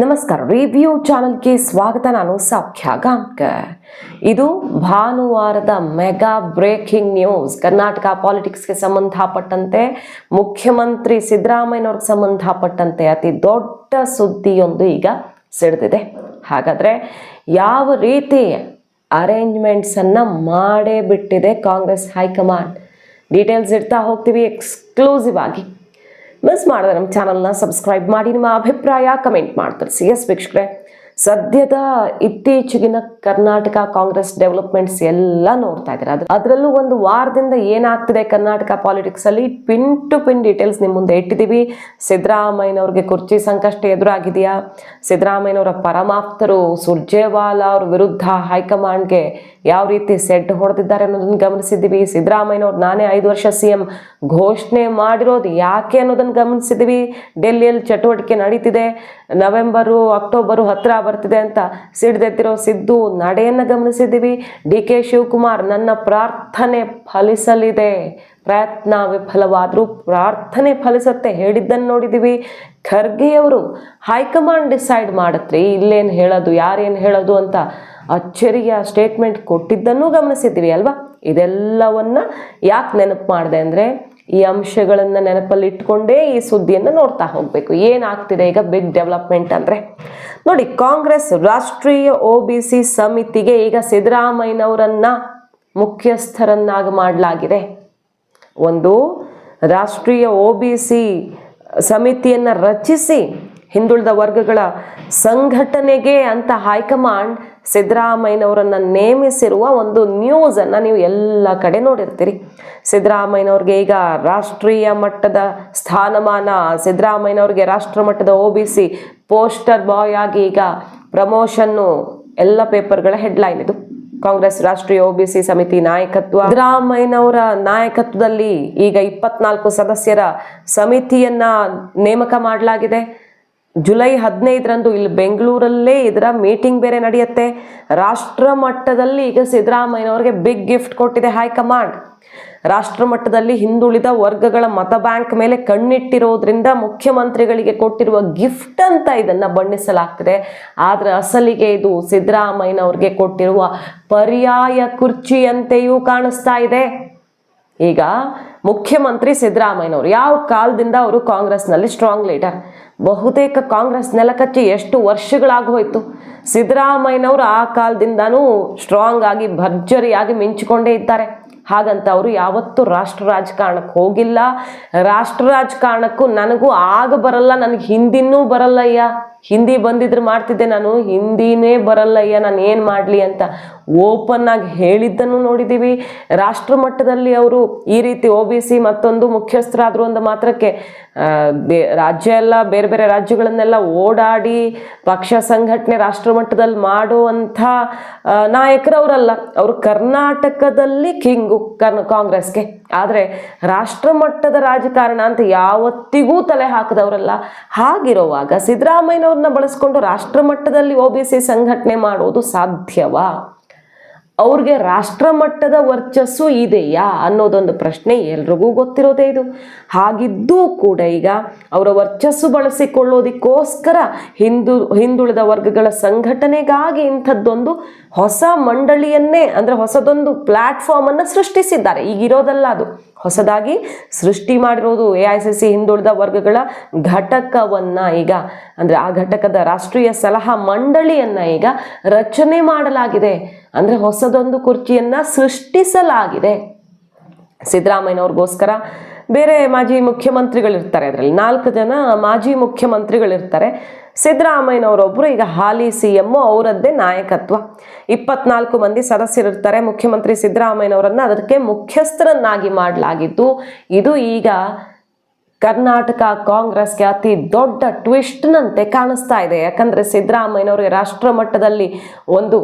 ನಮಸ್ಕಾರ. ರಿವ್ಯೂ ಚಾನಲ್ಗೆ ಸ್ವಾಗತ. ನಾನು ಸೌಖ್ಯ ಗಾಂಕರ್ ಇದು ಭಾನುವಾರದ ಮೆಗಾ ಬ್ರೇಕಿಂಗ್ ನ್ಯೂಸ್. ಕರ್ನಾಟಕ ಪಾಲಿಟಿಕ್ಸ್ಗೆ ಸಂಬಂಧಪಟ್ಟಂತೆ, ಮುಖ್ಯಮಂತ್ರಿ ಸಿದ್ದರಾಮಯ್ಯನವ್ರಿಗೆ ಸಂಬಂಧಪಟ್ಟಂತೆ ಅತಿ ದೊಡ್ಡ ಸುದ್ದಿಯೊಂದು ಈಗ ಸಿಡಿದಿದೆ ಹಾಗಾದರೆ ಯಾವ ರೀತಿ ಅರೇಂಜ್ಮೆಂಟ್ಸನ್ನು ಮಾಡೇ ಬಿಟ್ಟಿದೆ ಕಾಂಗ್ರೆಸ್ ಹೈಕಮಾಂಡ್? ಡೀಟೇಲ್ಸ್ ಇಡ್ತಾ ಹೋಗ್ತೀವಿ. ಎಕ್ಸ್ಕ್ಲೂಸಿವ್ ಆಗಿ ಮಿಸ್ ಮಾಡಿದ್ರೆ ನಮ್ಮ ಚಾನಲ್ನ ಸಬ್ಸ್ಕ್ರೈಬ್ ಮಾಡಿ, ನಿಮ್ಮ ಅಭಿಪ್ರಾಯ ಕಮೆಂಟ್ ಮಾಡ್ತಾರೆ ಸಿ ಎಸ್ ವೀಕ್ಷಕರೇ. ಸದ್ಯದ ಇತ್ತೀಚೆಗಿನ ಕರ್ನಾಟಕ ಕಾಂಗ್ರೆಸ್ ಡೆವಲಪ್ಮೆಂಟ್ಸ್ ಎಲ್ಲ ನೋಡ್ತಾ ಇದ್ದಾರೆ? ಅದ್ರ ಅದರಲ್ಲೂ ಒಂದು ವಾರದಿಂದ ಏನಾಗ್ತಿದೆ ಕರ್ನಾಟಕ ಪಾಲಿಟಿಕ್ಸಲ್ಲಿ ಪಿನ್ ಟು ಪಿನ್ ಡೀಟೇಲ್ಸ್ ನಿಮ್ಮ ಮುಂದೆ ಇಟ್ಟಿದ್ದೀವಿ. ಸಿದ್ದರಾಮಯ್ಯನವ್ರಿಗೆ ಕುರ್ಚಿ ಸಂಕಷ್ಟ ಎದುರಾಗಿದೆಯಾ? ಸಿದ್ದರಾಮಯ್ಯನವರ ಪರಮಾಪ್ತರು ಸುರ್ಜೇವಾಲಾ ಅವ್ರ ವಿರುದ್ಧ ಹೈಕಮಾಂಡ್ಗೆ ಯಾವ ರೀತಿ ಸೆಡ್ ಹೊಡೆದಿದ್ದಾರೆ ಅನ್ನೋದನ್ನ ಗಮನಿಸಿದ್ದೀವಿ. ಸಿದ್ದರಾಮಯ್ಯನವ್ರು ನಾನೇ ಐದು ವರ್ಷ ಸಿ ಎಂ ಘೋಷಣೆ ಮಾಡಿರೋದು ಯಾಕೆ ಅನ್ನೋದನ್ನ ಗಮನಿಸಿದ್ದೀವಿ. ಡೆಲ್ಲಿಯಲ್ಲಿ ಚಟುವಟಿಕೆ ನಡೀತಿದೆ. ನವೆಂಬರು, ಅಕ್ಟೋಬರು ಹತ್ತಿರ ಬರ್ತಿದೆ ಅಂತ ಸಿಡ್ದೆತ್ತಿರೋ ಸಿದ್ದು ನಡೆಯನ್ನು ಗಮನಿಸಿದ್ದೀವಿ. ಡಿ ಕೆ ಶಿವಕುಮಾರ್ ನನ್ನ ಪ್ರಾರ್ಥನೆ ಫಲಿಸಲಿದೆ. ಪ್ರಯತ್ನ ವಿಫಲವಾದರೂ ಪ್ರಾರ್ಥನೆ ಫಲಿಸತ್ತೆ ಹೇಳಿದ್ದನ್ನು ನೋಡಿದ್ದೀವಿ. ಖರ್ಗೆಯವರು ಹೈಕಮಾಂಡ್ ಡಿಸೈಡ್ ಮಾಡತ್ರಿ, ಇಲ್ಲೇನು ಹೇಳೋದು, ಯಾರೇನು ಹೇಳೋದು ಅಂತ ಅಚ್ಚರಿಯ ಸ್ಟೇಟ್ಮೆಂಟ್ ಕೊಟ್ಟಿದ್ದನ್ನು ಗಮನಿಸಿದ್ದೀವಿ ಅಲ್ವಾ? ಇದೆಲ್ಲವನ್ನ ಯಾಕೆ ನೆನಪು ಮಾಡಿದೆ ಅಂದರೆ ಈ ಅಂಶಗಳನ್ನು ನೆನಪಲ್ಲಿ ಇಟ್ಕೊಂಡೇ ಈ ಸುದ್ದಿಯನ್ನು ನೋಡ್ತಾ ಹೋಗಬೇಕು. ಏನಾಗ್ತಿದೆ ಈಗ ಬಿಗ್ ಡೆವಲಪ್ಮೆಂಟ್ ಅಂದರೆ? ನೋಡಿ, ಕಾಂಗ್ರೆಸ್ ರಾಷ್ಟ್ರೀಯ ಒ ಸಮಿತಿಗೆ ಈಗ ಸಿದ್ದರಾಮಯ್ಯನವರನ್ನು ಮುಖ್ಯಸ್ಥರನ್ನಾಗಿ ಮಾಡಲಾಗಿದೆ. ಒಂದು, ರಾಷ್ಟ್ರೀಯ ಒ ಬಿ ಸಿ ಸಮಿತಿಯನ್ನು ರಚಿಸಿ ಹಿಂದುಳಿದ ವರ್ಗಗಳ ಸಂಘಟನೆಗೆ ಅಂತ ಹೈಕಮಾಂಡ್ ಸಿದ್ದರಾಮಯ್ಯನವರನ್ನು ನೇಮಿಸಿರುವ ಒಂದು ನ್ಯೂಸನ್ನು ನೀವು ಎಲ್ಲ ಕಡೆ ನೋಡಿರ್ತೀರಿ. ಸಿದ್ದರಾಮಯ್ಯನವ್ರಿಗೆ ಈಗ ರಾಷ್ಟ್ರೀಯ ಮಟ್ಟದ ಸ್ಥಾನಮಾನ, ಸಿದ್ದರಾಮಯ್ಯನವ್ರಿಗೆ ರಾಷ್ಟ್ರ ಮಟ್ಟದ O B C poster boy ಆಗಿ ಈಗ ಪ್ರಮೋಷನ್ನು ಎಲ್ಲ ಪೇಪರ್ಗಳ ಹೆಡ್ಲೈನ್ ಇದು. ಕಾಂಗ್ರೆಸ್ ರಾಷ್ಟ್ರೀಯ ಒಬಿಸಿ ಸಮಿತಿ ನಾಯಕತ್ವ. ಸಿದ್ದರಾಮಯ್ಯನವರ ನಾಯಕತ್ವದಲ್ಲಿ ಈಗ ಇಪ್ಪತ್ನಾಲ್ಕು ಸದಸ್ಯರ ಸಮಿತಿಯನ್ನ ನೇಮಕ ಮಾಡಲಾಗಿದೆ. ಜುಲೈ ಹದಿನೈದರಂದು ಇಲ್ಲಿ ಬೆಂಗಳೂರಲ್ಲೇ ಇದರ ಮೀಟಿಂಗ್ ಬೇರೆ ನಡೆಯುತ್ತೆ. ರಾಷ್ಟ್ರ ಮಟ್ಟದಲ್ಲಿ ಈಗ ಸಿದ್ದರಾಮಯ್ಯನವರಿಗೆ ಬಿಗ್ ಗಿಫ್ಟ್ ಕೊಟ್ಟಿದೆ ಹೈಕಮಾಂಡ್. ರಾಷ್ಟ್ರ ಮಟ್ಟದಲ್ಲಿ ಹಿಂದುಳಿದ ವರ್ಗಗಳ ಮತ ಬ್ಯಾಂಕ್ ಮೇಲೆ ಕಣ್ಣಿಟ್ಟಿರೋದ್ರಿಂದ ಮುಖ್ಯಮಂತ್ರಿಗಳಿಗೆ ಕೊಟ್ಟಿರುವ ಗಿಫ್ಟ್ ಅಂತ ಇದನ್ನ ಬಣ್ಣಿಸಲಾಗ್ತಿದೆ. ಆದ್ರೆ ಅಸಲಿಗೆ ಇದು ಸಿದ್ದರಾಮಯ್ಯನವ್ರಿಗೆ ಕೊಟ್ಟಿರುವ ಪರ್ಯಾಯ ಕುರ್ಚಿಯಂತೆಯೂ ಕಾಣಿಸ್ತಾ ಇದೆ. ಈಗ ಮುಖ್ಯಮಂತ್ರಿ ಸಿದ್ದರಾಮಯ್ಯನವರು, ಯಾವ ಕಾಲದಿಂದ ಅವರು ಕಾಂಗ್ರೆಸ್ನಲ್ಲಿ ಸ್ಟ್ರಾಂಗ್ ಲೀಡರ್ ಬಹುತೇಕ ಕಾಂಗ್ರೆಸ್ ನೆಲಕಚ್ಚಿ ಎಷ್ಟು ವರ್ಷಗಳಾಗೋಯ್ತು ಸಿದ್ದರಾಮಯ್ಯನವರು ಆ ಕಾಲದಿಂದನೂ ಸ್ಟ್ರಾಂಗ್ ಆಗಿ, ಭರ್ಜರಿಯಾಗಿ ಮಿಂಚಿಕೊಂಡೇ ಇದ್ದಾರೆ. ಹಾಗಂತ ಅವರು ಯಾವತ್ತೂ ರಾಷ್ಟ್ರ ರಾಜಕಾರಣಕ್ಕೆ ಹೋಗಿಲ್ಲ. ರಾಷ್ಟ್ರ ರಾಜಕಾರಣಕ್ಕೂ ನನಗೂ ಆಗ ಬರಲ್ಲ, ನನಗೆ ಹಿಂದಿನೂ ಬರಲ್ಲಯ್ಯ. ಹಿಂದಿ ಬಂದಿದ್ರೆ ಮಾಡ್ತಿದ್ದೆ ನಾನು. ಹಿಂದಿನೇ ಬರಲ್ಲಯ್ಯ ನಾನು ಏನು ಮಾಡಲಿ ಅಂತ ಓಪನ್ ಆಗಿ ಹೇಳಿದ್ದನ್ನು ನೋಡಿದ್ದೀವಿ ರಾಷ್ಟ್ರ ಮಟ್ಟದಲ್ಲಿ ಅವರು ಈ ರೀತಿ ಒ ಬಿ ಸಿ ಮತ್ತೊಂದು ಮುಖ್ಯಸ್ಥರಾದ್ರು ಅಂದ ಮಾತ್ರಕ್ಕೆ ರಾಜ್ಯ ಎಲ್ಲ ಬೇರೆ ಬೇರೆ ರಾಜ್ಯಗಳನ್ನೆಲ್ಲ ಓಡಾಡಿ ಪಕ್ಷ ಸಂಘಟನೆ ರಾಷ್ಟ್ರ ಮಟ್ಟದಲ್ಲಿ ಮಾಡುವಂಥ ನಾಯಕರವರಲ್ಲ. ಅವರು ಕರ್ನಾಟಕದಲ್ಲಿ ಕಿಂಗು ಕರ್ನ, ಕಾಂಗ್ರೆಸ್ಗೆ. ಆದರೆ ರಾಷ್ಟ್ರ ಮಟ್ಟದ ರಾಜಕಾರಣ ಅಂತ ಯಾವತ್ತಿಗೂ ತಲೆ ಹಾಕಿದವರಲ್ಲ. ಹಾಗಿರುವಾಗ ಸಿದ್ದರಾಮಯ್ಯನವ್ರನ್ನ ಬಳಸ್ಕೊಂಡು ರಾಷ್ಟ್ರ ಮಟ್ಟದಲ್ಲಿ ಒ ಬಿ ಸಿ ಸಂಘಟನೆ ಮಾಡೋದು ಸಾಧ್ಯವಾ? ಅವ್ರಿಗೆ ರಾಷ್ಟ್ರ ಮಟ್ಟದ ವರ್ಚಸ್ಸು ಇದೆಯಾ ಅನ್ನೋದೊಂದು ಪ್ರಶ್ನೆ ಎಲ್ರಿಗೂ ಗೊತ್ತಿರೋದೇ ಇದು. ಹಾಗಿದ್ದೂ ಕೂಡ ಈಗ ಅವರ ವರ್ಚಸ್ಸು ಬಳಸಿಕೊಳ್ಳೋದಕ್ಕೋಸ್ಕರ ಹಿಂದು ಹಿಂದುಳಿದ ವರ್ಗಗಳ ಸಂಘಟನೆಗಾಗಿ ಇಂಥದ್ದೊಂದು ಹೊಸ ಮಂಡಳಿಯನ್ನೇ, ಅಂದರೆ ಹೊಸದೊಂದು ಪ್ಲ್ಯಾಟ್ಫಾರ್ಮನ್ನು ಸೃಷ್ಟಿಸಿದ್ದಾರೆ. ಈಗಿರೋದಲ್ಲ ಅದು. ಹೊಸದಾಗಿ ಸೃಷ್ಟಿ ಮಾಡಿರೋದು ಎ ಐ ಸಿ ಸಿ ಹಿಂದುಳಿದ ವರ್ಗಗಳ ಘಟಕವನ್ನು ಈಗ, ಅಂದರೆ ಆ ಘಟಕದ ರಾಷ್ಟ್ರೀಯ ಸಲಹಾ ಮಂಡಳಿಯನ್ನು ಈಗ ರಚನೆ ಮಾಡಲಾಗಿದೆ. ಅಂದರೆ ಹೊಸದೊಂದು ಕುರ್ಚಿಯನ್ನು ಸೃಷ್ಟಿಸಲಾಗಿದೆ. ಸಿದ್ದರಾಮಯ್ಯನವ್ರಿಗೋಸ್ಕರ ಬೇರೆ ಮಾಜಿ ಮುಖ್ಯಮಂತ್ರಿಗಳಿರ್ತಾರೆ. ಅದರಲ್ಲಿ ನಾಲ್ಕು ಜನ ಮಾಜಿ ಮುಖ್ಯಮಂತ್ರಿಗಳಿರ್ತಾರೆ. ಸಿದ್ದರಾಮಯ್ಯನವರೊಬ್ಬರು ಈಗ ಹಾಲಿ ಸಿ ಎಂ ಅವರದ್ದೇ ನಾಯಕತ್ವ. ಇಪ್ಪತ್ನಾಲ್ಕು ಮಂದಿ ಸದಸ್ಯರಿರ್ತಾರೆ. ಮುಖ್ಯಮಂತ್ರಿ ಸಿದ್ದರಾಮಯ್ಯನವರನ್ನ ಅದಕ್ಕೆ ಮುಖ್ಯಸ್ಥರನ್ನಾಗಿ ಮಾಡಲಾಗಿದ್ದು, ಇದು ಈಗ ಕರ್ನಾಟಕ ಕಾಂಗ್ರೆಸ್ಗೆ ಅತಿ ದೊಡ್ಡ ಟ್ವಿಸ್ಟ್ನಂತೆ ಕಾಣಿಸ್ತಾ ಇದೆ. ಯಾಕಂದರೆ ಸಿದ್ದರಾಮಯ್ಯನವರಿಗೆ ರಾಷ್ಟ್ರ ಮಟ್ಟದಲ್ಲಿ ಒಂದು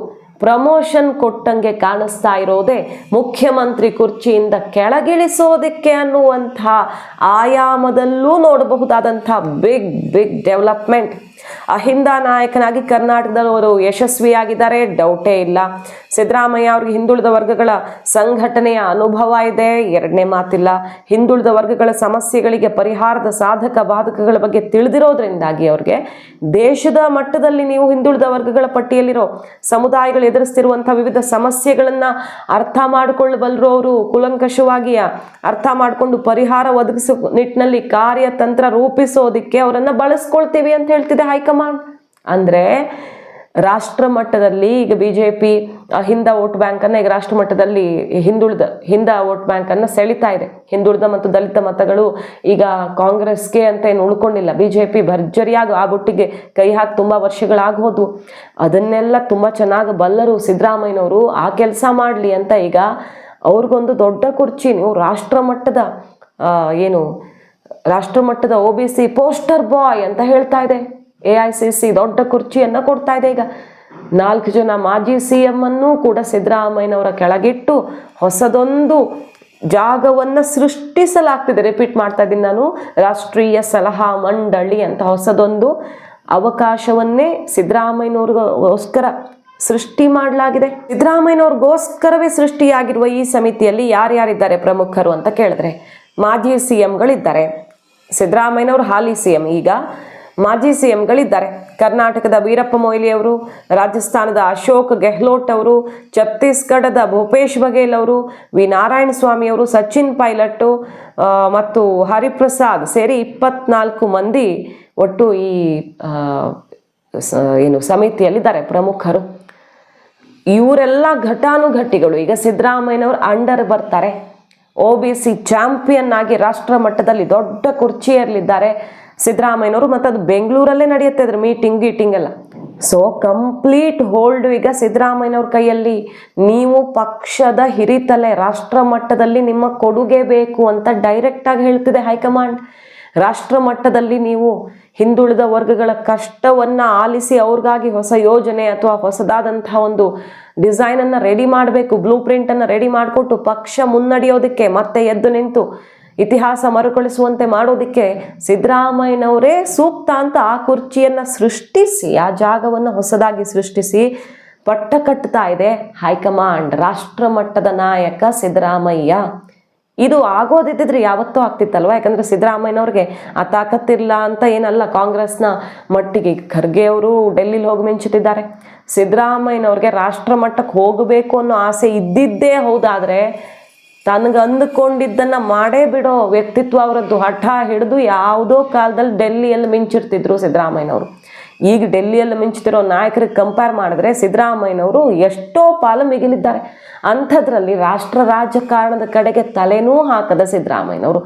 ಪ್ರಮೋಷನ್ ಕೊಟ್ಟಂಗೆ ಕಾಣಿಸ್ತಾ ಇರೋದೇ ಮುಖ್ಯಮಂತ್ರಿ ಕುರ್ಚಿಯಿಂದ ಕೆಳಗಿಳಿಸೋದಕ್ಕೆ ಅನ್ನುವಂಥ ಆಯಾಮದಲ್ಲೂ ನೋಡಬಹುದಾದಂಥ ಬಿಗ್ ಬಿಗ್ ಡೆವಲಪ್ಮೆಂಟ್. ಅಹಿಂದ ನಾಯಕನಾಗಿ ಕರ್ನಾಟಕದಲ್ಲಿ ಅವರು ಯಶಸ್ವಿಯಾಗಿದ್ದಾರೆ. ಡೌಟೇ ಇಲ್ಲ. ಸಿದ್ದರಾಮಯ್ಯ ಅವ್ರಿಗೆ ಹಿಂದುಳಿದ ವರ್ಗಗಳ ಸಂಘಟನೆಯ ಅನುಭವ ಇದೆ. ಎರಡನೇ ಮಾತಿಲ್ಲ. ಹಿಂದುಳಿದ ವರ್ಗಗಳ ಸಮಸ್ಯೆಗಳಿಗೆ ಪರಿಹಾರದ ಸಾಧಕ ಬಾಧಕಗಳ ಬಗ್ಗೆ ತಿಳಿದಿರೋದ್ರಿಂದಾಗಿ ಅವ್ರಿಗೆ ದೇಶದ ಮಟ್ಟದಲ್ಲಿ ನೀವು ಹಿಂದುಳಿದ ವರ್ಗಗಳ ಪಟ್ಟಿಯಲ್ಲಿರೋ ಸಮುದಾಯಗಳು ಎದುರಿಸ್ತಿರುವಂಥ ವಿವಿಧ ಸಮಸ್ಯೆಗಳನ್ನ ಅರ್ಥ ಮಾಡಿಕೊಳ್ಳಬಲ್ಲರು ಅವರು. ಕುಲಂಕಷವಾಗಿ ಅರ್ಥ ಮಾಡಿಕೊಂಡು ಪರಿಹಾರ ಒದಗಿಸೋ ನಿಟ್ಟಿನಲ್ಲಿ ಕಾರ್ಯತಂತ್ರ ರೂಪಿಸೋದಕ್ಕೆ ಅವರನ್ನ ಬಳಸ್ಕೊಳ್ತೀವಿ ಅಂತ ಹೇಳ್ತಿದೆ ಹೈಕಮಾಂಡ್? ಅಂದರೆ ರಾಷ್ಟ್ರ ಮಟ್ಟದಲ್ಲಿ ಈಗ ಬಿ ಜೆ ಪಿ ಹಿಂದ ವೋಟ್ ಬ್ಯಾಂಕನ್ನು ಈಗ ರಾಷ್ಟ್ರ ಮಟ್ಟದಲ್ಲಿ ಹಿಂದುಳಿದ, ಹಿಂದ ವೋಟ್ ಬ್ಯಾಂಕನ್ನು ಸೆಳಿತಾ ಇದೆ. ಹಿಂದುಳಿದ ಮತ್ತು ದಲಿತ ಮತಗಳು ಈಗ ಕಾಂಗ್ರೆಸ್ಗೆ ಅಂತ ಏನು ಉಳ್ಕೊಂಡಿಲ್ಲ. ಬಿ ಜೆ ಪಿ ಭರ್ಜರಿಯಾಗಿ ಆ ಬುಟ್ಟಿಗೆ ಕೈ ಹಾಕಿ ತುಂಬ ವರ್ಷಗಳಾಗ್ಬೋದು ಅದನ್ನೆಲ್ಲ ತುಂಬ ಚೆನ್ನಾಗಿ ಬಲ್ಲರು ಸಿದ್ದರಾಮಯ್ಯನವರು, ಆ ಕೆಲಸ ಮಾಡಲಿ ಅಂತ ಈಗ ಅವ್ರಿಗೊಂದು ದೊಡ್ಡ ಕುರ್ಚಿ, ನೀವು ರಾಷ್ಟ್ರ ಮಟ್ಟದ ಏನು ರಾಷ್ಟ್ರ ಮಟ್ಟದ O B C poster boy ಅಂತ ಹೇಳ್ತಾ ಇದೆ. ಎ ಐ ಸಿ ಸಿ ದೊಡ್ಡ ಕುರ್ಚಿಯನ್ನು ಕೊಡ್ತಾ ಇದೆ ಈಗ. ನಾಲ್ಕು ಜನ ಮಾಜಿ ಸಿ ಎಂ ಅನ್ನು ಕೂಡ ಸಿದ್ದರಾಮಯ್ಯನವರ ಕೆಳಗಿಟ್ಟು ಹೊಸದೊಂದು ಜಾಗವನ್ನು ಸೃಷ್ಟಿಸಲಾಗ್ತಿದೆ. ರಿಪೀಟ್ ಮಾಡ್ತಾ ಇದ್ದೀನಿ ನಾನು. ರಾಷ್ಟ್ರೀಯ ಸಲಹಾ ಮಂಡಳಿ ಅಂತ ಹೊಸದೊಂದು ಅವಕಾಶವನ್ನೇ ಸಿದ್ದರಾಮಯ್ಯನವ್ರಿಗೋಸ್ಕರ ಸೃಷ್ಟಿ ಮಾಡಲಾಗಿದೆ. ಸಿದ್ದರಾಮಯ್ಯನವ್ರಿಗೋಸ್ಕರವೇ ಸೃಷ್ಟಿಯಾಗಿರುವ ಈ ಸಮಿತಿಯಲ್ಲಿ ಯಾರ್ಯಾರಿದ್ದಾರೆ ಪ್ರಮುಖರು ಅಂತ ಕೇಳಿದ್ರೆ ಮಾಜಿ ಸಿ ಎಂಗಳಿದ್ದಾರೆ ಸಿದ್ದರಾಮಯ್ಯನವರು ಹಾಲಿ ಸಿ ಎಂ ಈಗ. ಮಾಜಿ ಸಿಎಂಗಳಿದ್ದಾರೆ. ಕರ್ನಾಟಕದ ವೀರಪ್ಪ ಮೊಯ್ಲಿ ಅವರು, ರಾಜಸ್ಥಾನದ ಅಶೋಕ್ ಗೆಹ್ಲೋಟ್ ಅವರು, ಛತ್ತೀಸ್ಗಢದ ಭೂಪೇಶ್ ಬಘೇಲ್ ಅವರು, ವಿ. ನಾರಾಯಣ ಸ್ವಾಮಿ ಅವರು, ಸಚಿನ್ ಪೈಲಟ್ಟು ಮತ್ತು ಹರಿಪ್ರಸಾದ್ ಸೇರಿ ಇಪ್ಪತ್ನಾಲ್ಕು ಮಂದಿ ಒಟ್ಟು ಈ ಏನು ಸಮಿತಿಯಲ್ಲಿದ್ದಾರೆ ಪ್ರಮುಖರು. ಇವರೆಲ್ಲ ಘಟಾನುಘಟಿಗಳು. ಈಗ ಸಿದ್ದರಾಮಯ್ಯನವರು ಅಂಡರ್ ಬರ್ತಾರೆ. ಒ ಬಿ ಸಿ ಚಾಂಪಿಯನ್ ಆಗಿ ರಾಷ್ಟ್ರ ಮಟ್ಟದಲ್ಲಿ ದೊಡ್ಡ ಕುರ್ಚಿಯಲ್ಲಿದ್ದಾರೆ. ಸಿದ್ದರಾಮಯ್ಯನವರು ಮತ್ತು ಅದು ಬೆಂಗಳೂರಲ್ಲೇ ನಡೆಯುತ್ತೆ ಅದ್ರ ಮೀಟಿಂಗ್ ಗೀಟಿಂಗ್ ಎಲ್ಲ. ಸೊ ಕಂಪ್ಲೀಟ್ ಹೋಲ್ಡ್ ಈಗ ಸಿದ್ದರಾಮಯ್ಯನವ್ರ ಕೈಯಲ್ಲಿ ನೀವು ಪಕ್ಷದ ಹಿರಿತಲೆ ರಾಷ್ಟ್ರ ಮಟ್ಟದಲ್ಲಿ ನಿಮ್ಮ ಕೊಡುಗೆ ಬೇಕು ಅಂತ ಡೈರೆಕ್ಟ್ ಆಗಿ ಹೇಳ್ತಿದೆ ಹೈಕಮಾಂಡ್. ರಾಷ್ಟ್ರ ಮಟ್ಟದಲ್ಲಿ ನೀವು ಹಿಂದುಳಿದ ವರ್ಗಗಳ ಕಷ್ಟವನ್ನ ಆಲಿಸಿ ಅವ್ರಿಗಾಗಿ ಹೊಸ ಯೋಜನೆ ಅಥವಾ ಹೊಸದಾದಂತಹ ಒಂದು ಡಿಸೈನ್ ಅನ್ನ ರೆಡಿ ಮಾಡಬೇಕು ಬ್ಲೂ ಪ್ರಿಂಟನ್ನು ರೆಡಿ ಮಾಡಿಕೊಟ್ಟು ಪಕ್ಷ ಮುನ್ನಡೆಯೋದಕ್ಕೆ ಮತ್ತೆ ಎದ್ದು ನಿಂತು ಇತಿಹಾಸ ಮರುಕಳಿಸುವಂತೆ ಮಾಡೋದಕ್ಕೆ ಸಿದ್ದರಾಮಯ್ಯನವರೇ ಸೂಕ್ತ ಅಂತ ಆ ಕುರ್ಚಿಯನ್ನ ಸೃಷ್ಟಿಸಿ, ಆ ಜಾಗವನ್ನು ಹೊಸದಾಗಿ ಸೃಷ್ಟಿಸಿ ಪಟ್ಟ ಕಟ್ತಾ ಇದೆ ಹೈಕಮಾಂಡ್, ರಾಷ್ಟ್ರ ಮಟ್ಟದ ನಾಯಕ ಸಿದ್ದರಾಮಯ್ಯ. ಇದು ಆಗೋದಿದ್ದಿದ್ರೆ ಯಾವತ್ತೂ ಆಗ್ತಿತ್ತಲ್ವ? ಯಾಕಂದ್ರೆ ಸಿದ್ದರಾಮಯ್ಯನವ್ರಿಗೆ ಆ ತಾಕತ್ತಿಲ್ಲ ಅಂತ ಏನಲ್ಲ, ಕಾಂಗ್ರೆಸ್ನ ಮಟ್ಟಿಗೆ ಖರ್ಗೆ ಅವರು ಡೆಲ್ಲಿಲಿ ಹೋಗಿ ಮಿಂಚುತ್ತಿದ್ದಾರೆ. ಸಿದ್ದರಾಮಯ್ಯನವ್ರಿಗೆ ರಾಷ್ಟ್ರ ಮಟ್ಟಕ್ಕೆ ಹೋಗಬೇಕು ಅನ್ನೋ ಆಸೆ ಇದ್ದಿದ್ದೇ ಹೌದಾದ್ರೆ ತನಗೆ ಅಂದುಕೊಂಡಿದ್ದನ್ನ ಮಾಡೇ ಬಿಡೋ ವ್ಯಕ್ತಿತ್ವ ಅವರದ್ದು. ಹಠ ಹಿಡಿದು ಯಾವುದೋ ಕಾಲದಲ್ಲಿ ಡೆಲ್ಲಿಯಲ್ಲಿ ಮಿಂಚಿರ್ತಿದ್ರು ಸಿದ್ದರಾಮಯ್ಯನವರು. ಈಗ ಡೆಲ್ಲಿಯಲ್ಲಿ ಮಿಂಚುತ್ತಿರೋ ನಾಯಕರಿಗೆ ಕಂಪೇರ್ ಮಾಡಿದ್ರೆ ಸಿದ್ದರಾಮಯ್ಯನವರು ಎಷ್ಟೋ ಪಾಲು ಮಿಗಿಲಿದ್ದಾರೆ. ಅಂಥದ್ರಲ್ಲಿ ರಾಷ್ಟ್ರ ರಾಜಕಾರಣದ ಕಡೆಗೆ ತಲೆನೂ ಹಾಕದ ಸಿದ್ದರಾಮಯ್ಯನವರು.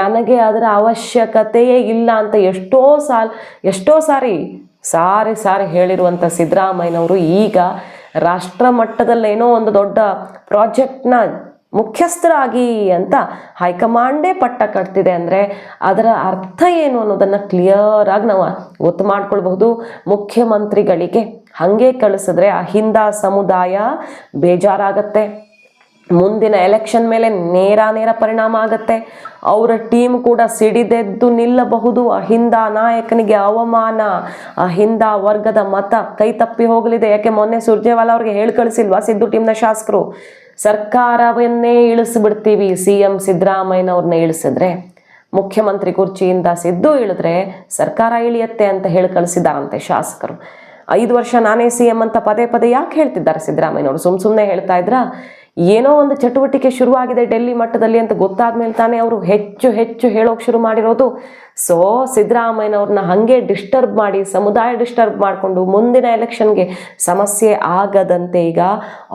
ನನಗೆ ಅದರ ಅವಶ್ಯಕತೆಯೇ ಇಲ್ಲ ಅಂತ ಎಷ್ಟೋ ಸಾಲ್, ಎಷ್ಟೋ ಸಾರಿ ಸಾರಿ ಸಾರಿ ಹೇಳಿರುವಂಥ ಸಿದ್ದರಾಮಯ್ಯನವರು ಈಗ ರಾಷ್ಟ್ರ ಮಟ್ಟದಲ್ಲೇನೋ ಒಂದು ದೊಡ್ಡ ಪ್ರಾಜೆಕ್ಟ್ನ ಮುಖ್ಯಸ್ಥರಾಗಿ ಅಂತ ಹೈಕಮಾಂಡೇ ಪಟ್ಟ ಕಟ್ತಿದೆ ಅಂದರೆ ಅದರ ಅರ್ಥ ಏನು ಅನ್ನೋದನ್ನು ಕ್ಲಿಯರ್ ಆಗಿ ನಾವು ಗೊತ್ತು ಮಾಡ್ಕೊಳ್ಬಹುದು. ಮುಖ್ಯಮಂತ್ರಿಗಳಿಗೆ ಹಾಗೆ ಕಳಿಸಿದ್ರೆ ಅಹಿಂದ ಸಮುದಾಯ ಬೇಜಾರಾಗತ್ತೆ. ಮುಂದಿನ ಎಲೆಕ್ಷನ್ ಮೇಲೆ ನೇರ ನೇರ ಪರಿಣಾಮ ಆಗತ್ತೆ. ಅವರ ಟೀಮ್ ಕೂಡ ಸಿಡಿದೆದ್ದು ನಿಲ್ಲಬಹುದು. ಅಹಿಂದ ನಾಯಕನಿಗೆ ಅವಮಾನ. ಅಹಿಂದ ವರ್ಗದ ಮತ ಕೈ ತಪ್ಪಿ ಹೋಗಲಿದೆ. ಯಾಕೆ ಮೊನ್ನೆ ಸುರ್ಜೇವಾಲಾ ಅವ್ರಿಗೆ ಹೇಳಿ ಕಳಿಸಿಲ್ವಾ ಸಿದ್ದು ಟೀಮ್ನ ಶಾಸಕರು? ಸರ್ಕಾರವನ್ನೇ ಇಳಿಸ್ಬಿಡ್ತೀವಿ. ಸಿ ಎಂ ಸಿದ್ದರಾಮಯ್ಯನವ್ರನ್ನ ಇಳಿಸಿದ್ರೆ, ಮುಖ್ಯಮಂತ್ರಿ ಕುರ್ಚಿಯಿಂದ ಸಿದ್ದು ಇಳಿದ್ರೆ ಸರ್ಕಾರ ಇಳಿಯತ್ತೆ ಅಂತ ಹೇಳಿ ಕಳಿಸಿದಾರಂತೆ ಶಾಸಕರು. ಐದು ವರ್ಷ ನಾನೇ ಸಿ ಎಂ ಅಂತ ಪದೇ ಪದೇ ಯಾಕೆ ಹೇಳ್ತಿದ್ದಾರೆ ಸಿದ್ದರಾಮಯ್ಯನವರು? ಸುಮ್ಮ ಸುಮ್ಮನೆ ಹೇಳ್ತಾ ಇದ್ರ? ಏನೋ ಒಂದು ಚಟುವಟಿಕೆ ಶುರುವಾಗಿದೆ ಡೆಲ್ಲಿ ಮಟ್ಟದಲ್ಲಿ ಅಂತ ಗೊತ್ತಾದ ಮೇಲೆ ತಾನೇ ಅವರು ಹೆಚ್ಚು ಹೆಚ್ಚು ಹೇಳೋಕೆ ಶುರು ಮಾಡಿರೋದು. ಸೊ ಸಿದ್ದರಾಮಯ್ಯನವ್ರನ್ನ ಹಾಗೆ ಡಿಸ್ಟರ್ಬ್ ಮಾಡಿ, ಸಮುದಾಯ ಡಿಸ್ಟರ್ಬ್ ಮಾಡಿಕೊಂಡು ಮುಂದಿನ ಎಲೆಕ್ಷನ್ಗೆ ಸಮಸ್ಯೆ ಆಗದಂತೆ ಈಗ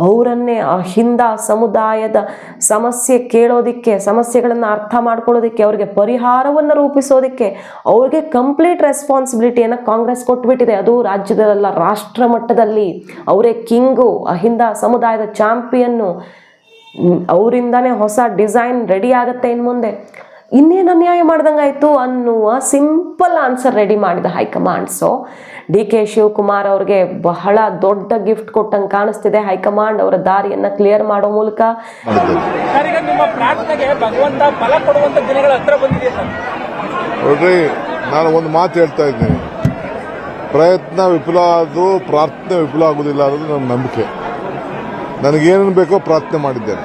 ಅವರನ್ನೇ ಅಹಿಂದ ಸಮುದಾಯದ ಸಮಸ್ಯೆ ಕೇಳೋದಿಕ್ಕೆ, ಸಮಸ್ಯೆಗಳನ್ನು ಅರ್ಥ ಮಾಡ್ಕೊಳ್ಳೋದಕ್ಕೆ, ಅವ್ರಿಗೆ ಪರಿಹಾರವನ್ನು ರೂಪಿಸೋದಕ್ಕೆ ಅವ್ರಿಗೆ ಕಂಪ್ಲೀಟ್ ರೆಸ್ಪಾನ್ಸಿಬಿಲಿಟಿಯನ್ನು ಕಾಂಗ್ರೆಸ್ ಕೊಟ್ಬಿಟ್ಟಿದೆ. ಅದು ರಾಜ್ಯದಲ್ಲ ರಾಷ್ಟ್ರ ಮಟ್ಟದಲ್ಲಿ ಅವರೇ ಕಿಂಗು ಅಹಿಂದ ಸಮುದಾಯದ ಚಾಂಪಿಯನ್ನು ಅವರಿಂದಾನೇ ಹೊಸ ಡಿಸೈನ್ ರೆಡಿ ಆಗುತ್ತೆ ಇನ್ನು ಮುಂದೆ ಇನ್ನೇನು ಅನ್ಯಾಯ ಮಾಡ್ದಂಗಾಯ್ತು ಅನ್ನುವ ಸಿಂಪಲ್ ಆನ್ಸರ್ ರೆಡಿ ಮಾಡಿದ high command. So D K Shivakumar ಅವ್ರಿಗೆ ಬಹಳ ದೊಡ್ಡ ಗಿಫ್ಟ್ ಕೊಟ್ಟಂಗೆ ಕಾಣಿಸ್ತಿದೆ. ಹೈಕಮಾಂಡ್ ಅವರ ದಾರಿಯನ್ನ ಕ್ಲಿಯರ್ ಮಾಡೋ ಮೂಲಕ. ಸರ್ ನಿಮ್ಮ ಪ್ರಾರ್ಥನೆಗೆ ಭಗವಂತ ಫಲ ಕೊಡುವಂತ ದಿನಗಳ ಹತ್ರ ಬಂದಿದೆ ಸರ್. ನೋಡ್ರಿ ನಾನು ಒಂದು ಮಾತು ಹೇಳ್ತಾ ಇದ್ದೀನಿ. ಪ್ರಯತ್ನ ವಿಫಲ ಆದರೂ ಪ್ರಾರ್ಥನೆ ವಿಫಲ ಆಗೋದಿಲ್ಲ ಅನ್ನೋದು ನನ್ನ ನಂಬಿಕೆ. ನನಗೇನೇನು ಬೇಕೋ ಪ್ರಾರ್ಥನೆ ಮಾಡಿದ್ದೇನೆ.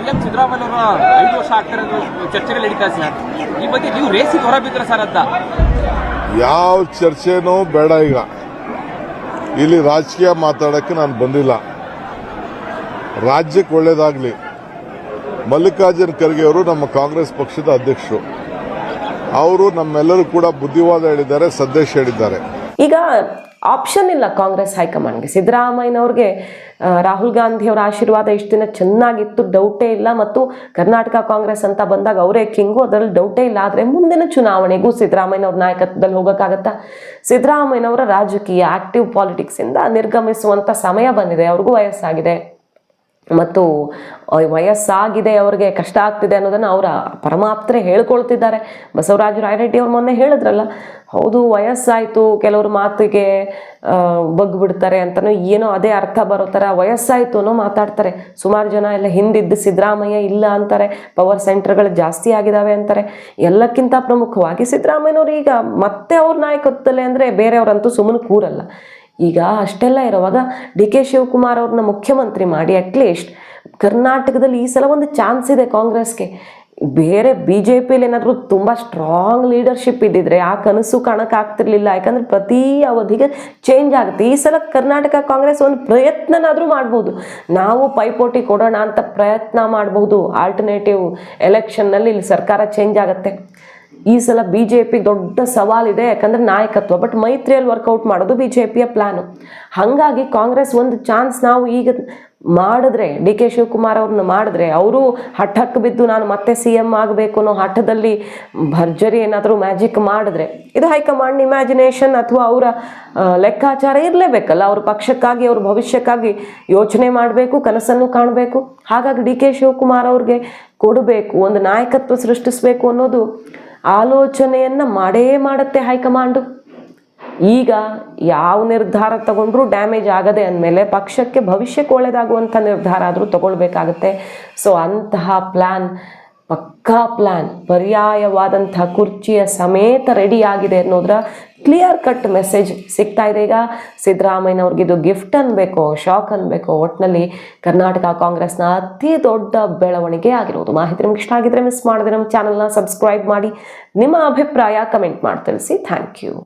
ಸಿಎಂ ಸಿದ್ದರಾಮಯ್ಯ ಅವರು ಐದು ವರ್ಷ ಆಗ್ತಿರೋದು ಚರ್ಚೆಗಳು ನಡೀತಾ ಸರ್ ಈ ಬಗ್ಗೆ ನೀವು ರೇಸಿಗೆ ಹೊರಬಿದ್ರ ಸರ್ ಅಂತ. ಯಾವ ಚರ್ಚೆನೂ ಬೇಡ ಈಗ. ಇಲ್ಲಿ ರಾಜಕೀಯ ಮಾತಾಡೋಕ್ಕೆ ನಾನು ಬಂದಿಲ್ಲ. ರಾಜ್ಯಕ್ಕೆ ಒಳ್ಳೇದಾಗಲಿ. ಮಲ್ಲಿಕಾರ್ಜುನ್ ಖರ್ಗೆ ಅವರು ನಮ್ಮ ಕಾಂಗ್ರೆಸ್ ಪಕ್ಷದ ಅಧ್ಯಕ್ಷರು. ಅವರು ನಮ್ಮೆಲ್ಲರೂ ಕೂಡ ಬುದ್ಧಿವಾದ ಹೇಳಿದ್ದಾರೆ ಸಂದೇಶ ಹೇಳಿದ್ದಾರೆ. ಈಗ ಆಪ್ಷನ್ ಇಲ್ಲ ಕಾಂಗ್ರೆಸ್ ಹೈಕಮಾಂಡ್ಗೆ. ಸಿದ್ದರಾಮಯ್ಯನವ್ರಿಗೆ ರಾಹುಲ್ ಗಾಂಧಿ ಅವರ ಆಶೀರ್ವಾದ ಇಷ್ಟು ದಿನ ಚೆನ್ನಾಗಿತ್ತು ಡೌಟೇ ಇಲ್ಲ ಮತ್ತು ಕರ್ನಾಟಕ ಕಾಂಗ್ರೆಸ್ ಅಂತ ಬಂದಾಗ ಅವರೇ ಕಿಂಗು ಅದರಲ್ಲಿ ಡೌಟೇ ಇಲ್ಲ ಆದರೆ ಮುಂದಿನ ಚುನಾವಣೆಗೂ ಸಿದ್ದರಾಮಯ್ಯನವ್ರ ನಾಯಕತ್ವದಲ್ಲಿ ಹೋಗೋಕ್ಕಾಗತ್ತಾ? ಸಿದ್ದರಾಮಯ್ಯನವರ ರಾಜಕೀಯ ಆಕ್ಟಿವ್ ಪಾಲಿಟಿಕ್ಸಿಂದ ನಿರ್ಗಮಿಸುವಂಥ ಸಮಯ ಬಂದಿದೆ, ಅವ್ರಿಗೂ ವಯಸ್ಸಾಗಿದೆ. ಮತ್ತು ವಯಸ್ಸಾಗಿದೆ, ಅವ್ರಿಗೆ ಕಷ್ಟ ಆಗ್ತಿದೆ ಅನ್ನೋದನ್ನು ಅವರ ಪರಮಾಪ್ತರೇ ಹೇಳ್ಕೊಳ್ತಿದ್ದಾರೆ. ಬಸವರಾಜ ರಾಯರೆಡ್ಡಿ ಅವ್ರು ಮೊನ್ನೆ ಹೇಳಿದ್ರಲ್ಲ ಹೌದು, ವಯಸ್ಸಾಯಿತು, ಕೆಲವರು ಮಾತಿಗೆ ಬಗ್ ಬಗ್ಬಿಡ್ತಾರೆ ಅಂತಾನು ಏನೋ ಅದೇ ಅರ್ಥ ಬರೋ ಥರ ವಯಸ್ಸಾಯ್ತು ಅನ್ನೋ ಮಾತಾಡ್ತಾರೆ. ಸುಮಾರು ಜನ ಎಲ್ಲ ಹಿಂದಿದ್ದು ಸಿದ್ದರಾಮಯ್ಯ ಇಲ್ಲ ಅಂತಾರೆ ಪವರ್ ಸೆಂಟರ್ಗಳು ಜಾಸ್ತಿ ಆಗಿದಾವೆ ಅಂತಾರೆ. ಎಲ್ಲಕ್ಕಿಂತ ಪ್ರಮುಖವಾಗಿ ಸಿದ್ದರಾಮಯ್ಯನವ್ರು ಈಗ ಮತ್ತೆ ಅವ್ರ ನಾಯಕತ್ವದಲ್ಲೇ ಅಂದರೆ ಬೇರೆಯವರಂತೂ ಸುಮ್ಮನೆ ಕೂರಲ್ಲ. ಈಗ ಅಷ್ಟೆಲ್ಲ ಇರುವಾಗ ಡಿ ಕೆ ಶಿವಕುಮಾರ್ ಅವ್ರನ್ನ ಮುಖ್ಯಮಂತ್ರಿ ಮಾಡಿ ಅಟ್ಲೀಸ್ಟ್ ಕರ್ನಾಟಕದಲ್ಲಿ ಈ ಸಲ ಒಂದು ಚಾನ್ಸ್ ಇದೆ ಕಾಂಗ್ರೆಸ್ಗೆ. ಬೇರೆ ಬಿ ಜೆ ಪಿಲಿ ಏನಾದರೂ ತುಂಬ ಸ್ಟ್ರಾಂಗ್ ಲೀಡರ್ಶಿಪ್ ಇದ್ದಿದ್ರೆ ಆ ಕನಸು ಕಾಣಕ್ಕಾಗ್ತಿರ್ಲಿಲ್ಲ ಯಾಕಂದ್ರೆ ಪ್ರತಿ ಅವಧಿಗೆ ಚೇಂಜ್ ಆಗುತ್ತೆ. ಈ ಸಲ ಕರ್ನಾಟಕ ಕಾಂಗ್ರೆಸ್ ಒಂದು ಪ್ರಯತ್ನನಾದರೂ ಮಾಡ್ಬೋದು. ನಾವು ಪೈಪೋಟಿ ಕೊಡೋಣ ಅಂತ ಪ್ರಯತ್ನ ಮಾಡ್ಬೋದು. ಆಲ್ಟರ್ನೇಟಿವ್ ಎಲೆಕ್ಷನ್ನಲ್ಲಿ ಇಲ್ಲಿ ಸರ್ಕಾರ ಚೇಂಜ್ ಆಗುತ್ತೆ. ಈ ಸಲ ಬಿ ಜೆ ಪಿ ದೊಡ್ಡ ಸವಾಲಿದೆ. ಯಾಕಂದ್ರೆ ನಾಯಕತ್ವ. ಬಟ್ ಮೈತ್ರಿಯಲ್ಲಿ ವರ್ಕೌಟ್ ಮಾಡೋದು ಬಿ ಜೆ ಪಿಯ ಪ್ಲ್ಯಾನು ಹಾಗಾಗಿ ಕಾಂಗ್ರೆಸ್ ಒಂದು ಚಾನ್ಸ್ ನಾವು ಈಗ ಮಾಡಿದ್ರೆ, ಡಿ ಕೆ ಶಿವಕುಮಾರ್ ಅವ್ರನ್ನ ಮಾಡಿದ್ರೆ, ಅವರು ಹಠಕ್ಕೆ ಬಿದ್ದು ನಾನು ಮತ್ತೆ ಸಿ ಎಂ ಆಗಬೇಕು ಅನ್ನೋ ಹಠದಲ್ಲಿ ಭರ್ಜರಿ ಏನಾದರೂ ಮ್ಯಾಜಿಕ್ ಮಾಡಿದ್ರೆ, ಇದು ಹೈಕಮಾಂಡ್ ಇಮ್ಯಾಜಿನೇಷನ್ ಅಥವಾ ಅವರ ಲೆಕ್ಕಾಚಾರ ಇರಲೇಬೇಕಲ್ಲ. ಅವ್ರ ಪಕ್ಷಕ್ಕಾಗಿ, ಅವ್ರ ಭವಿಷ್ಯಕ್ಕಾಗಿ ಯೋಚನೆ ಮಾಡಬೇಕು, ಕನಸನ್ನು ಕಾಣಬೇಕು. ಹಾಗಾಗಿ ಡಿ ಕೆ ಶಿವಕುಮಾರ್ ಅವ್ರಿಗೆ ಕೊಡಬೇಕು, ಒಂದು ನಾಯಕತ್ವ ಸೃಷ್ಟಿಸಬೇಕು ಅನ್ನೋದು ಆಲೋಚನೆಯನ್ನ ಮಾಡೇ ಮಾಡುತ್ತೆ ಹೈಕಮಾಂಡು. ಈಗ ಯಾವ ನಿರ್ಧಾರ ತಗೊಂಡ್ರೂ ಡ್ಯಾಮೇಜ್ ಆಗದೆ ಅಂದಮೇಲೆ ಪಕ್ಷಕ್ಕೆ ಭವಿಷ್ಯಕ್ಕೆ ಒಳ್ಳೆಯದಾಗುವಂಥ ನಿರ್ಧಾರ ಆದರೂ ತಗೊಳ್ಬೇಕಾಗತ್ತೆ. ಸೊ ಅಂತಹ ಪ್ಲ್ಯಾನ್ ಪಕ್ಕಾ ಪ್ಲ್ಯಾನ್ ಪರ್ಯಾಯವಾದಂಥ ಕುರ್ಚಿಯ ಸಮೇತ ರೆಡಿ ಆಗಿದೆ ಅನ್ನೋದ್ರ ಕ್ಲಿಯರ್ ಕಟ್ ಮೆಸೇಜ್ ಸಿಗ್ತಾ ಇದೆ. ಈಗ ಸಿದ್ದರಾಮಯ್ಯನವ್ರಿಗೆ ಇದು ಗಿಫ್ಟ್ ಅನ್ಬೇಕು ಶಾಕ್ ಅನ್ಬೇಕು ಒಟ್ಟಿನಲ್ಲಿ ಕರ್ನಾಟಕ ಕಾಂಗ್ರೆಸ್ನ ಅತಿ ದೊಡ್ಡ ಬೆಳವಣಿಗೆ ಆಗಿರೋದು. ಮಾಹಿತಿ ನಿಮ್ಗೆ ಇಷ್ಟ ಆಗಿದ್ರೆ ಮಿಸ್ ಮಾಡಿದ್ರೆ ನಮ್ಮ ಚಾನಲ್ನ ಸಬ್ಸ್ಕ್ರೈಬ್ ಮಾಡಿ. ನಿಮ್ಮ ಅಭಿಪ್ರಾಯ ಕಮೆಂಟ್ ಮಾಡಿ ತಿಳಿಸಿ. Thank you